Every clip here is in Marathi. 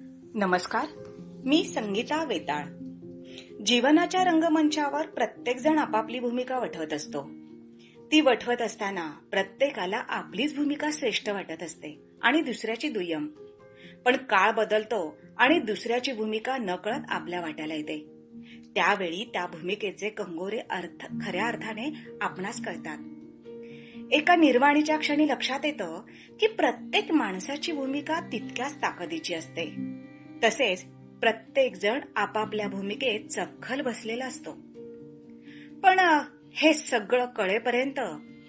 नमस्कार मी संगीता वेताळ. जीवनाच्या रंगमंचावर प्रत्येकजण आपापली भूमिका वठवत असतो. ती वठवत असताना प्रत्येकाला आपलीच भूमिका श्रेष्ठ वाटत असते आणि दुसऱ्याची दुय्यम. पण काळ बदलतो आणि दुसऱ्याची भूमिका नकळत आपल्या वाट्याला येते. त्यावेळी त्या भूमिकेचे कंगोरे अर्थ खऱ्या अर्थाने आपणास कळतात. एका निर्वाणीच्या क्षणी लक्षात येतं की प्रत्येक माणसाची भूमिका तितक्याच ताकदीची असते. तसेच प्रत्येक जण आपापल्या भूमिकेत चखल बसलेला असतो. पण हे सगळं कळेपर्यंत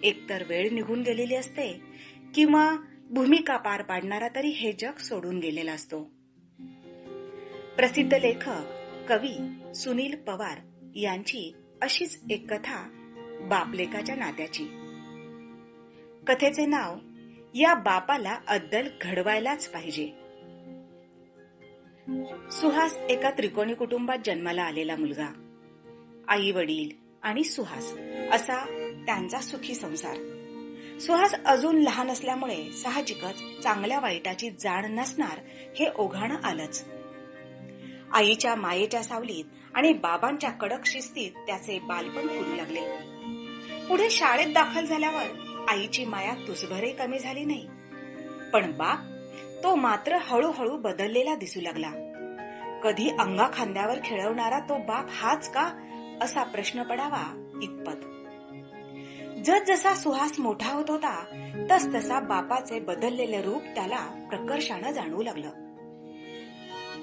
एकतर वेळ निघून गेलेली असते किंवा भूमिका पार पाडणारा तरी हे जग सोडून गेलेला असतो. प्रसिद्ध लेखक कवी सुनील पवार यांची अशीच एक कथा बापलेकाच्या नात्याची. कथेचे नाव या बापाला अद्दल घडवायलाच पाहिजे. सुहास एका त्रिकोणी कुटुंबात जन्माला आलेला मुलगा. आई वडील आणि सुहास असा त्यांचा सुखी संसार. सुहास अजून लहान असल्यामुळे साहजिकच चांगल्या वाईटाची जाण नसणार हे ओघाणं आलंच. आईच्या मायेच्या सावलीत आणि बाबांच्या कडक शिस्तीत त्याचे बालपण फुलू लागले. पुढे शाळेत दाखल झाल्यावर आईची माया तुसभरही कमी झाली नाही. पण बाप तो मात्र हळूहळू बदललेला दिसू लागला. कधी अंगा खांद्यावर खेळवणारा तो बाप हाच का असा प्रश्न पडावा इतपत. जसा सुहास मोठा होत होता तस तसा बापाचे बदललेले रूप त्याला प्रकर्षानं जाणवू लागलं.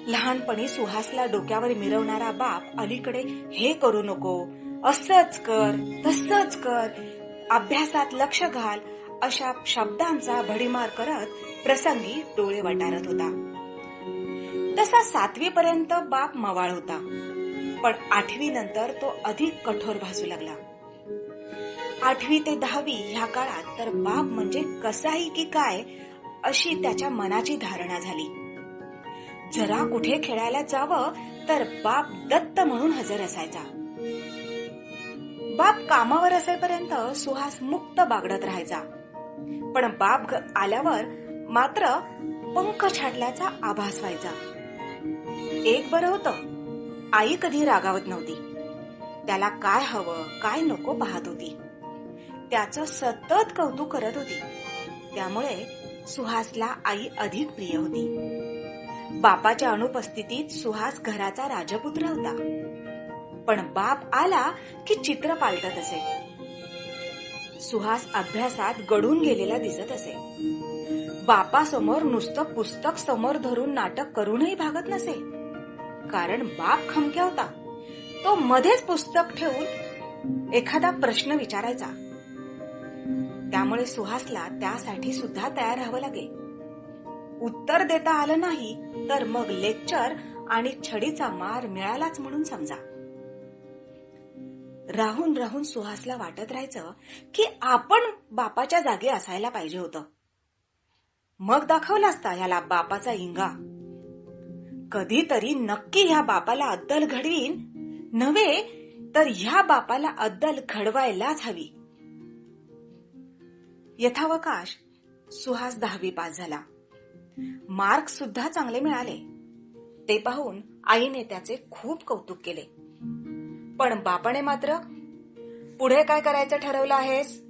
लहानपणी सुहासला डोक्यावर मिरवणारा बाप अलीकडे हे करू नको असंच कर तसच कर अभ्यासात लक्ष घाल अशा शब्दांचा भडीमार करत प्रसंगी डोळे वटारत होता. तसा सातवी पर्यंत बाप मवाळ होता. पण आठवी नंतर तो अधिक कठोर भासू लागला. आठवी ते दहावी ह्या काळात तर बाप म्हणजे कसाही की काय अशी त्याच्या मनाची धारणा झाली. जरा कुठे खेळायला जावं तर बाप दत्त म्हणून हजर असायचा. बाप कामावर असेपर्यंत सुहास मुक्त बागडत राहायचा. पण बाप आल्यावर मात्र पंख छाटल्याचा आभास व्हायचा. एक बरं होतं आई कधी रागावत नव्हती. त्याला काय हवं काय नको पाहत होती. त्याचं सतत कौतुक करत होती. त्यामुळे सुहासला आई अधिक प्रिय होती. बापाच्या अनुपस्थितीत सुहास घराचा राजपुत्र होता. पण बाप आला की चित्र पालटत असे. सुहास अभ्यासात गडून गेलेला दिसत असे. बापासमोर नुसतं पुस्तक समोर धरून नाटक करूनही भागत नसे. कारण बाप खमक्या होता. तो मध्येच पुस्तक ठेवून एखादा प्रश्न विचारायचा. त्यामुळे सुहासला त्यासाठी सुद्धा तयार राहावं लागे. उत्तर देता आलं नाही तर मग लेक्चर आणि छडीचा मार मिळालाच म्हणून समजा. राहून राहून सुहासला वाटत राहायचं की आपण बापाच्या जागी असायला पाहिजे होतं. मग दाखवला असता ह्याला बापाचा इंगा. कधीतरी नक्की ह्या बापाला अद्दल घडवीन. नव्हे तर ह्या बापाला अद्दल घडवायलाच हवी. यथावकाश सुहास दहावी पास झाला. मार्क सुद्धा चांगले मिळाले. ते पाहून आईने त्याचे खूप कौतुक केले. पण बापाने मात्र पुढे काय करायचं ठरवलं आहेस?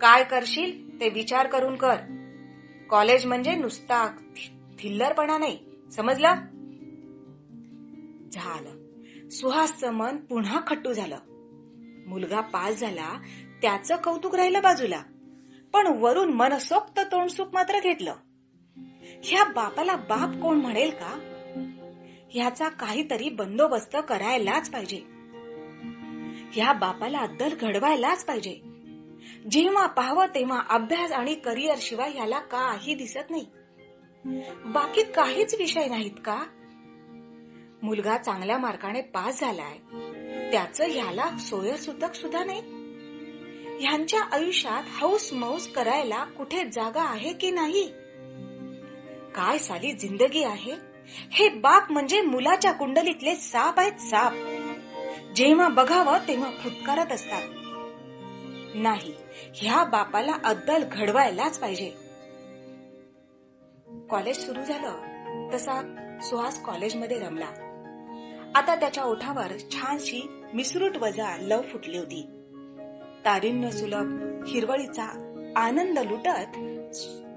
काय करशील ते विचार करून कर. कॉलेज म्हणजे नुसता थिल्लरपणा नाही समजलं? झालं. सुहासचं मन पुन्हा खट्टू झालं. मुलगा पास झाला त्याचं कौतुक राहिलं बाजूला. पण वरून मनसोक्त तोंडसुख मात्र घेतलं. ह्या बापाला बाप कोण म्हणेल का? ह्याचा काहीतरी बंदोबस्त करायलाच पाहिजे. ह्या बापाला अद्दल घडवायलाच पाहिजे. जेव्हा पाहावं तेव्हा अभ्यास आणि करिअर शिवाय ह्याला काही दिसत नाही. बाकी काहीच विषय नाहीत का? मुलगा चांगल्या मार्काने पास झालाय. त्याचं ह्याला सोयरसुतक सुद्धा नाही. ह्यांच्या आयुष्यात हौस मौस करायला कुठे जागा आहे की नाही? काय साली जिंदगी आहे? हे बाप म्हणजे मुलाच्या कुंडलीतले साप आहेत साप. जेव्हा बघावं तेव्हा फुटकारत असतात. नाही ह्या बापाला अद्दल घडवायलाच पाहिजे. कॉलेज सुरू झालं तसा सुहास कॉलेजमध्ये रमला. आता त्याच्या ओठावर छानशी मिसरूट वजा लव फुटली होती. तारिण्य सुलभ हिरवळीचा आनंद लुटत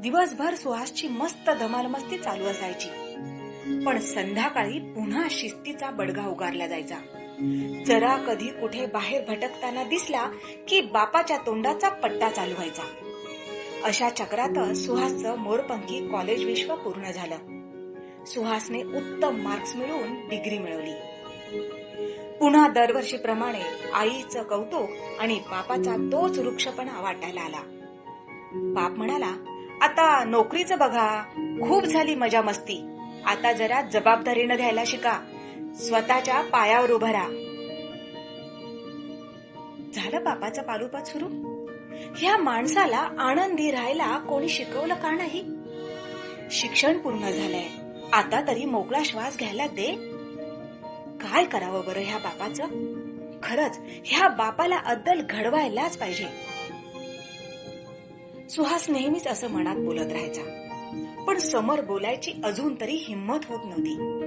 दिवसभर सुहासची मस्त धमालमस्ती चालू असायची. पण संध्याकाळी पुन्हा शिस्तीचा बडगा उगारला जायचा. जरा कधी कुठे बाहेर भटकताना दिसला की बापाच्या तोंडाचा पट्टा चालू व्हायचा. अशा चक्रातच सुहासचं मोरपंखी कॉलेज विश्व पूर्ण झालं. सुहासने उत्तम मार्क्स मिळवून डिग्री मिळवली. पुन्हा दरवर्षीप्रमाणे आईचं कौतुक आणि बापाचा तोच वृक्षपणा वाटायला आला. बाप म्हणाला आता नोकरीचं बघा. खूप झाली मजा मस्ती. आता जरा जबाबदारीनं घ्यायला शिका. स्वतःच्या पायावर उभं राहा. झालं बापाचं पालुपात सुरू? ह्या माणसाला आनंदी राहायला कोणी शिकवलं का नाही? शिक्षण पूर्ण झालंय. आता तरी मोकळा श्वास घ्यायला दे. काय करावं बरं ह्या बापाचं? खरंच ह्या बापाला अद्दल घडवायलाच पाहिजे. सुहास नेहमीच असं मनात बोलत राहायचा. पण समोर बोलायची अजून तरी हिंमत होत नव्हती.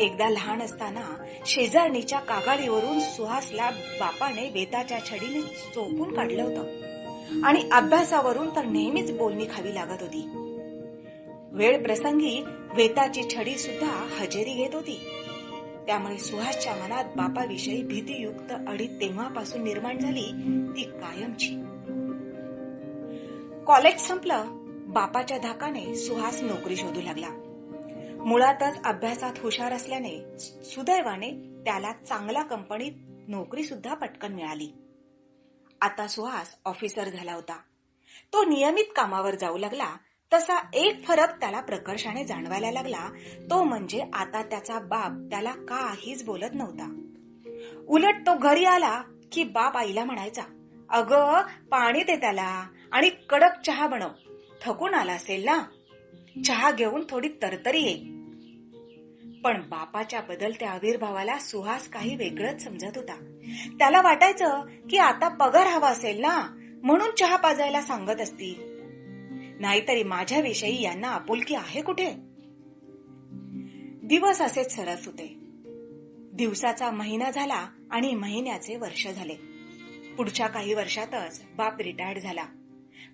एकदा लहान असताना शेजारणीच्या कागाडीवरून सुहासला बापाने बेताच्या छडीने चोपून काढलं होतं. आणि अभ्यासावरून तर नेहमीच बोलणी खावी लागत होती. वेळ प्रसंगी वेताची छडी सुद्धा हजेरी घेत होती. त्यामुळे सुहासच्या मनात बापाविषयी भीतीयुक्त अडी तेव्हापासून निर्माण झाली ती कायमची. कॉलेज संपलं बापाच्या धाकाने सुहास नोकरी शोधू लागला. मुळातच अभ्यासात हुशार असल्याने सुदैवाने त्याला चांगल्या कंपनीत नोकरी सुद्धा पटकन मिळाली. आता सुहास ऑफिसर झाला होता. तो नियमित कामावर जाऊ लागला तसा एक फरक त्याला प्रकर्षाने जाणवायला लागला तो म्हणजे आता त्याचा बाप त्याला काहीच बोलत नव्हता. उलट तो घरी आला की बाप आईला म्हणायचा अग पाणी दे त्याला आणि कडक चहा बनव. थकून आला असेल ना? चहा घेऊन थोडी तरतरी ये. पण बापाच्या बदलत्या आविर्भावाला सुहास काही वेगळंच समजत होता. त्याला वाटायचं की आता पगार हवा असेल ना म्हणून चहा पाजायला सांगत असतील नाहीतरी माझ्याविषयी यांना आपुलकी आहे कुठे? दिवस असेच सरस होते. दिवसाचा महिना झाला आणि महिन्याचे वर्ष झाले. पुढच्या काही वर्षातच बाप रिटायर्ड झाला.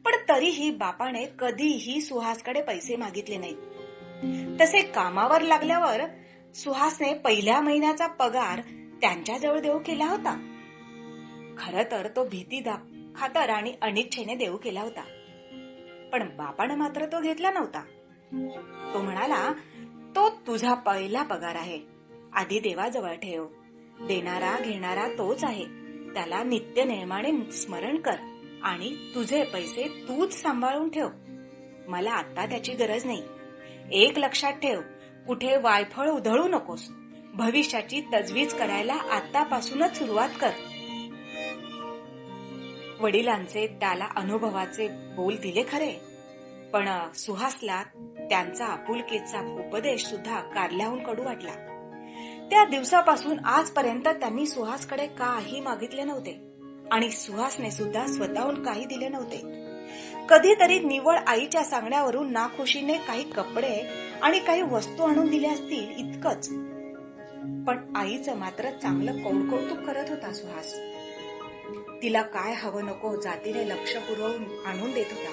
पण तरीही बापाने कधीही सुहासकडे पैसे मागितले नाहीत. तसे कामावर लागल्यावर सुहासने पहिल्या महिन्याचा पगार त्यांच्याजवळ देऊ केला होता. खर तर तो भीती खातर आणि अनिच्छेने देऊ केला होता. पण बापानं मात्र तो घेतला नव्हता. तो म्हणाला तो तुझा पहिला पगार आहे. आधी देवाजवळ ठेव. देणारा घेणारा तोच आहे. त्याला नित्य नियमाने स्मरण कर आणि तुझे पैसे तूच सांभाळून ठेव. मला आता त्याची गरज नाही. एक लक्षात ठेव कुठे वायफळ उधळू नकोस. भविष्याची तजवीज करायला आतापासूनच सुरुवात कर. वडिलांचे त्याला अनुभवाचे बोल दिले खरे. पण सुहासला त्यांचा आपुलकीचा उपदेश सुद्धा कारल्याहून कडू वाटला. त्या दिवसापासून आजपर्यंत त्यांनी सुहासकडे काही मागितले नव्हते. आणि सुहासने सुद्धा स्वतःहून काही दिले नव्हते. कधीतरी निवळ आईच्या सांगण्यावरून नाखुशीने काही कपडे आणि काही वस्तू आणून दिल्या असतील इतकंच. पण आईचं मात्र चांगलं कौतुक करत होता सुहास. तिला काय हवं नको जातीने लक्ष पुरवून आणून देत होता.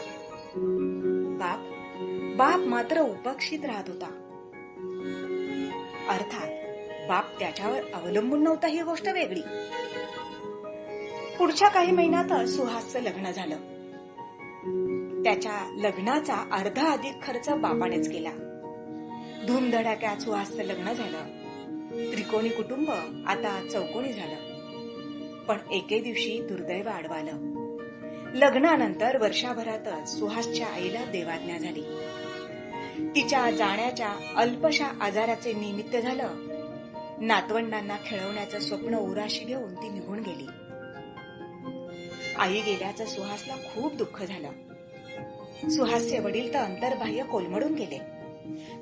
बाप बाप मात्र उपक्षित राहत होता. अर्थात बाप त्याच्यावर अवलंबून नव्हता ही गोष्ट वेगळी. पुढच्या काही महिन्यातच सुहासचं लग्न झालं. त्याच्या लग्नाचा अर्धा अधिक खर्च बापानेच केला. धूमधडाक्यात सुहासचं लग्न झालं. त्रिकोणी कुटुंब आता चौकोनी झालं. पण एके दिवशी दुर्दैव आडवालं. लग्नानंतर वर्षाभरातच सुहासच्या आईला देवाज्ञा झाली. तिच्या जाण्याच्या अल्पशा आजाराचे निमित्त झालं. नातवंडांना खेळवण्याचं स्वप्न उराशी घेऊन ती निघून गेली. आई गेल्याचं सुहासला खूप दुःख झालं. सुहासचे वडील तर अंतर्बाह्य कोलमडून गेले.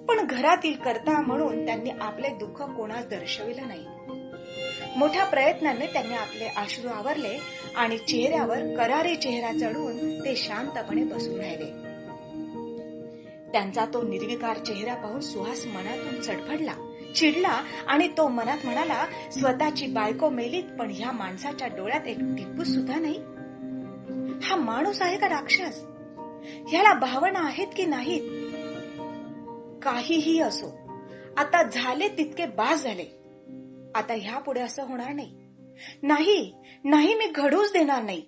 पण घरातील करता म्हणून त्यांनी आपले दुःख कोणास दर्शविलं नाही. मोठ्या प्रयत्नाने त्यांनी आपले आश्रू आवरले आणि चेहऱ्यावर करारी चेहरा चढवून ते शांतपणे बसून राहिले. त्यांचा तो निर्विकार चेहरा पाहून सुहास मनातून चडफडला चिडला आणि तो मनात म्हणाला स्वतःची बायको मेलीत पण ह्या माणसाच्या डोळ्यात एक टिप्पू सुद्धा नाही. हा माणूस आहे का राक्षस? ह्याला भावना आहेत की नाहीत? काहीही असो आता झाले तितके बास झाले. आता ह्या पुढे असं होणार नाही. नाही नाही मी घडूच देणार नाही.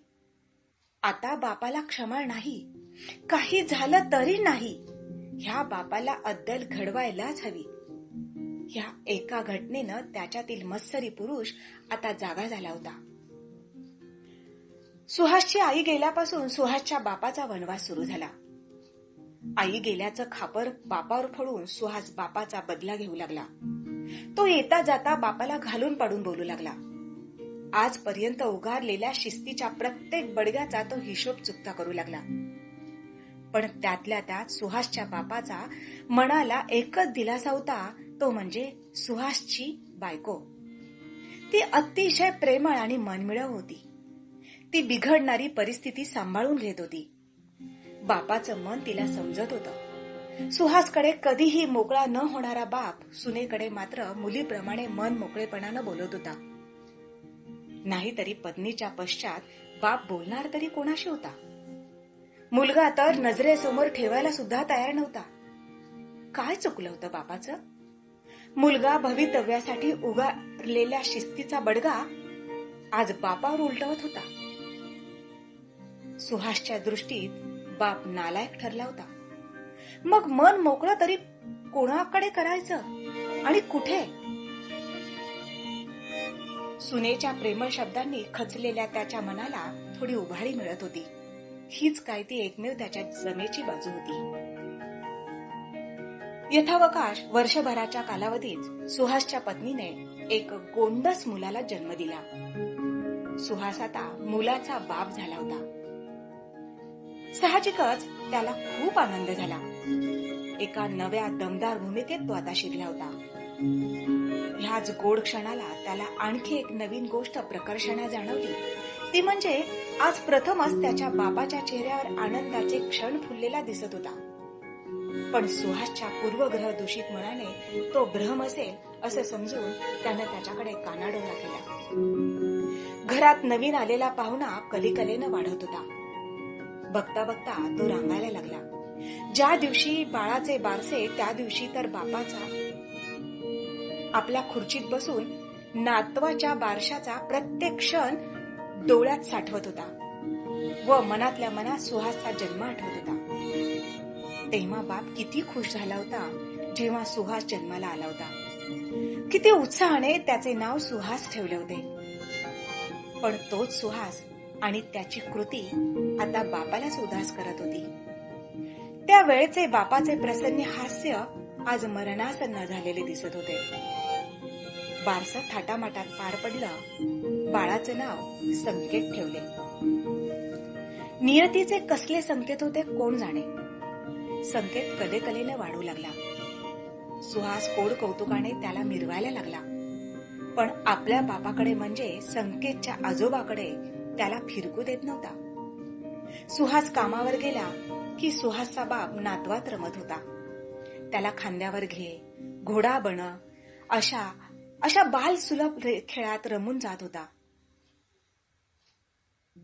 आता बापाला क्षमा नाही. काही झालं तरी नाही. ह्या बापाला अद्दल घडवायलाच हवी. ह्या एका घटनेनं त्याच्यातील मत्सरी पुरुष आता जागा झाला होता. सुहासची आई गेल्यापासून सुहासच्या बापाचा वनवास सुरू झाला. आई गेल्याचं खापर बापावर फळून सुहास बापाचा बदला घेऊ लागला. तो येता जाता बापाला घालून पाडून बोलू लागला. आजपर्यंत उगारलेल्या शिस्तीच्या प्रत्येक बडग्याचा तो हिशोब चुकता करू लागला. पण त्यातल्या त्यात सुहासच्या बापाचा मनाला एकच दिलासा होता तो म्हणजे सुहासची बायको. ती अतिशय प्रेमळ आणि मनमिळव होती. ती बिघडणारी परिस्थिती सांभाळून घेत होती. बापाचं मन तिला समजत होतं. सुहासकडे कधीही मोकळा न होणारा बाप सुनेकडे मात्र मुलीप्रमाणे मन मोकळेपणानं बोलत होता. नाहीतरी पत्नीच्या पश्चात बाप बोलणार तरी कोणाशी होता? मुलगा तर नजरेसमोर ठेवायला सुद्धा तयार नव्हता. काय चुकलं होतं बापाचं? मुलगा भवितव्यासाठी उगारलेल्या शिस्तीचा बडगा आज बापावर उलटवत होता. सुहासच्या दृष्टीत बाप नालायक ठरला होता. मग मन मोकळं तरी कोणाकडे करायचं आणि कुठे? सुनेच्या प्रेमळ शब्दांनी खचलेल्या त्याच्या मनाला थोडी उभारी मिळत होती. हीच काय ती एकमेव त्याच्या जमेची बाजू होती. यथावकाश वर्षभराच्या कालावधीत सुहासच्या पत्नीने एक गोंडस मुलाला जन्म दिला. सुहास आता मुलाचा बाप झाला होता. साहजिकच त्याला खूप आनंद झाला. एका नव्या दमदार भूमिकेत तो आता शिरला होता. ह्याच गोड क्षणाला त्याला आणखी एक नवीन गोष्ट प्रकर्षणा जाणवली. ती म्हणजे आज प्रथमच त्याच्या बाबाच्या चेहऱ्यावर आनंदाचे क्षण फुललेला दिसत होता. पण सुहासच्या पूर्वग्रह दूषित मनाने तो भ्रम असेल असं समजून त्यानं त्याच्याकडे कानाडोळा केला. घरात नवीन आलेला पाहुणा कलिकलेनं वाढत होता. बघता बघता तो रांगायला लागला. ज्या दिवशी बाळाचे बारसे त्या दिवशी तर बापाचा. आपल्या खुर्चीत बसून नातवाच्या बारशाचा प्रत्येक क्षण डोळ्यात साठवत होता. व मनातल्या मनात सुहासचा जन्म आठवत होता. तेव्हा बाप किती खुश झाला होता जेव्हा सुहास जन्माला आला होता. किती उत्साहाने त्याचे नाव सुहास ठेवले होते. पण तोच सुहास आणि त्याची कृती आता बापालाच उदास करत होती. त्या वेळेचे बापाचे प्रसन्न हास्य आज मरणासन्न झालेले दिसत होते. बारस थाटामाटात पार पडलं बाळाचं नाव संकेत ठेवले. नियतीचे कसले संकेत होते कोण जाणे? संकेत कलेकलेने वाढू लागला. सुहास कोड कौतुकाने त्याला मिरवायला लागला. पण आपल्या बापाकडे म्हणजे संकेतच्या आजोबाकडे त्याला फिरकू देत नव्हता. सुहास कामावर गेला की सुहासचा बाप नातवात रमत होता. त्याला खांद्यावर घे घोडा बन अशा अशा बाल सुलभ खेळात रमून जात होता.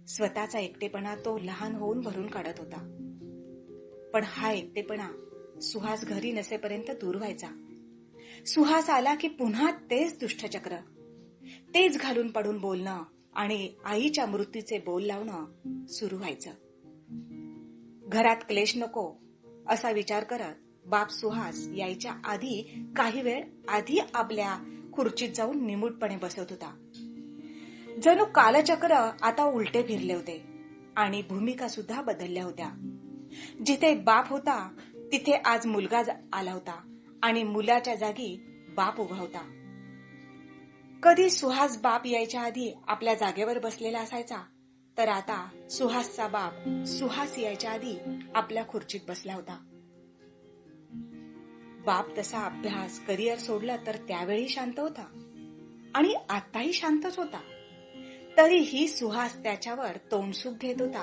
स्वतःचा एकटेपणा तो लहान होऊन भरून काढत होता. पण हा एकटेपणा सुहास घरी नसेपर्यंत दूर व्हायचा. सुहास आला की पुन्हा तेच दुष्टचक्र तेच घालून पडून बोलणं आणि आईच्या मृत्यूचे बोल लावणं सुरू व्हायचं. घरात क्लेश नको असा विचार करत बाप सुहास यायच्या आधी काही वेळ आधी आपल्या खुर्चीत जाऊन निमूटपणे बसत होता. जणू कालचक्र आता उलटे फिरले होते आणि भूमिका सुद्धा बदलल्या होत्या. जिथे बाप होता तिथे आज मुलगा आला होता आणि मुलाच्या जागी बाप उभा होता. कधी सुहास बाप यायच्या आधी आपल्या जागेवर बसलेला असायचा तर आता सुहासचा बाप सुहास यायच्या आधी आपल्या खुर्चीत बसला होता. बाप तसा अभ्यास करिअर सोडला तर त्यावेळी शांत होता आणि आताही शांतच होता. तरीही सुहास त्याच्यावर तोंडसुख घेत होता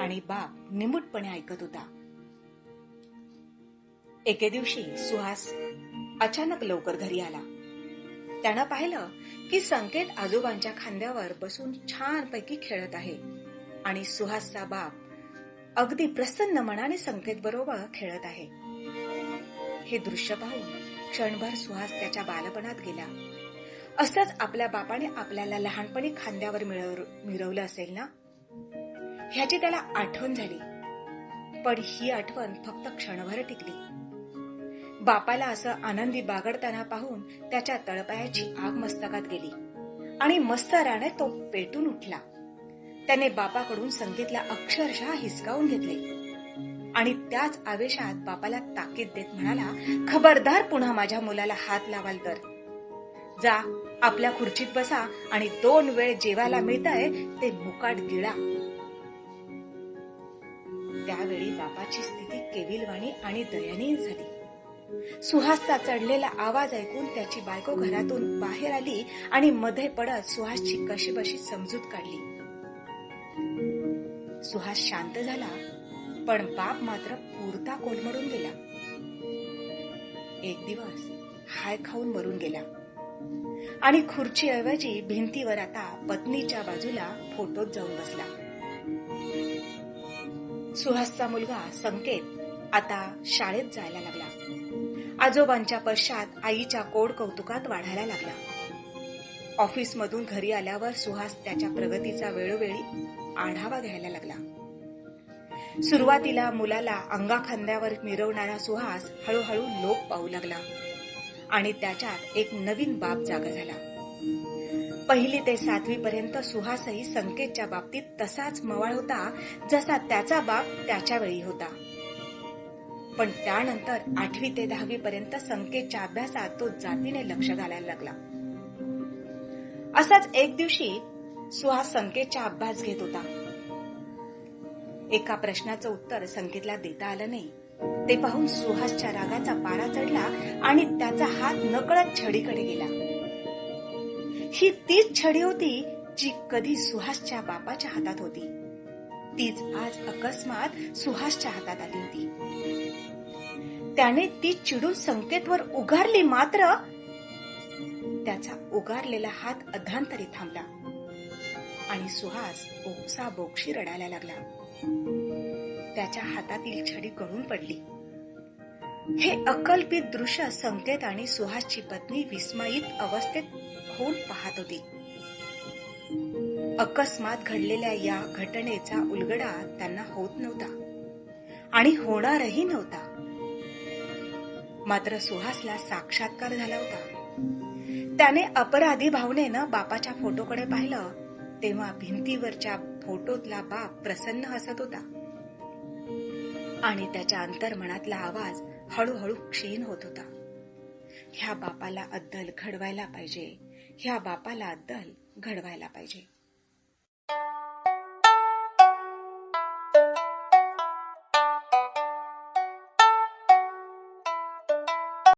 आणि बाप निमूटपणे ऐकत होता. एके दिवशी सुहास अचानक लवकर घरी आला. त्यानं पाहिलं की संकेत आजोबांच्या खांद्यावर बसून छानपैकी खेळत आहे. आणि सुहासचा बाप अगदी प्रसन्न मनाने संकेत बरोबर खेळत आहे. हे दृश्य पाहून क्षणभर सुहास त्याच्या बालपणात गेला. असंच आपल्या बापाने आपल्याला लहानपणी खांद्यावर मिरवलं असेल ना? ह्याची त्याला आठवण झाली. पण ही आठवण फक्त क्षणभर टिकली. बापाला असं आनंदी बागडताना पाहून त्याच्या तळपायाची आग मस्तकात गेली. आणि मस्तराने तो पेटून उठला. त्याने बापाकडून संगीतला अक्षरशः हिसकावून घेतले. आणि त्याच आवेशात बापाला ताकीद देत म्हणाला खबरदार पुन्हा माझ्या मुलाला हात लावाल तर. जा आपल्या खुर्चीत बसा आणि दोन वेळ जेवायला मिळतंय ते मुकाट गिळा. त्यावेळी बापाची स्थिती केविलवाणी आणि दयनीय झाली. सुहासचा चढलेला आवाज ऐकून त्याची बायको घरातून बाहेर आली आणि मध्ये पडत सुहासची कशीबशी समजूत काढली. सुहास शांत झाला पण बाप मात्र पुरता कोलमडून गेला. एक दिवस हाय खाऊन मरून गेला. आणि खुर्चीऐवजी भिंतीवर आता पत्नीच्या बाजूला फोटोत जाऊन बसला. सुहासचा मुलगा संकेत आता शाळेत जायला लागला. आजोबांच्या पश्चात आईच्या कोड कौतुकात वाढायला लागला. ऑफिसमधून घरी आल्यावर सुहास त्याच्या प्रगतीचा वेळोवेळी आढावा घ्यायला लागला. सुरुवातीला मुलाला अंगाखांद्यावर मिरवणारा सुहास हळूहळू लोप पाहू लागला आणि त्याच्यात एक नवीन बाप जागा झाला. पहिली ते सातवी पर्यंत सुहासही संकेतच्या बाबतीत तसाच मवाळ होता जसा त्याचा बाप त्याच्या वेळी होता. पण त्यानंतर आठवी ते दहावी पर्यंत संकेतच्या अभ्यासात तो जातीने लक्ष घालायला लागला. असाच एक दिवशी सुहास संकेतचा अभ्यास घेत होता. एका प्रश्नाचं उत्तर संकेतला देता आलं नाही. ते पाहून सुहासच्या रागाचा पारा चढला आणि त्याचा हात नकळत छडीकडे गेला. ही तीच छडी होती जी कधी सुहासच्या बापाच्या हातात होती. तीच आज अकस्मात सुहासच्या हातात आली होती. त्याने ती चिडून संकेतवर उगारली मात्र त्याचा उगारलेला हात अधांतरी थांबला आणि सुहास ओक्सा बोक्षी रडायला लागला. त्याच्या हातातील छडी गळून पडली. हे अकल्पित दृश्य संकेत आणि सुहासची पत्नी विस्मयित अवस्थेत होऊन पाहत होती. अकस्मात घडलेल्या या घटनेचा उलगडा त्यांना होत नव्हता आणि होणारही नव्हता. मात्र सुहासला साक्षात्कार झाला होता. त्याने अपराधी भावनेनं बापाच्या फोटोकडे पाहिलं तेव्हा भिंतीवरच्या फोटोतला बाप प्रसन्न हसत होता. आणि त्याच्या अंतर्मनातला आवाज हळूहळू क्षीण होत होता. ह्या बापाला अद्दल घडवायला पाहिजे ह्या बापाला अद्दल घडवायला पाहिजे.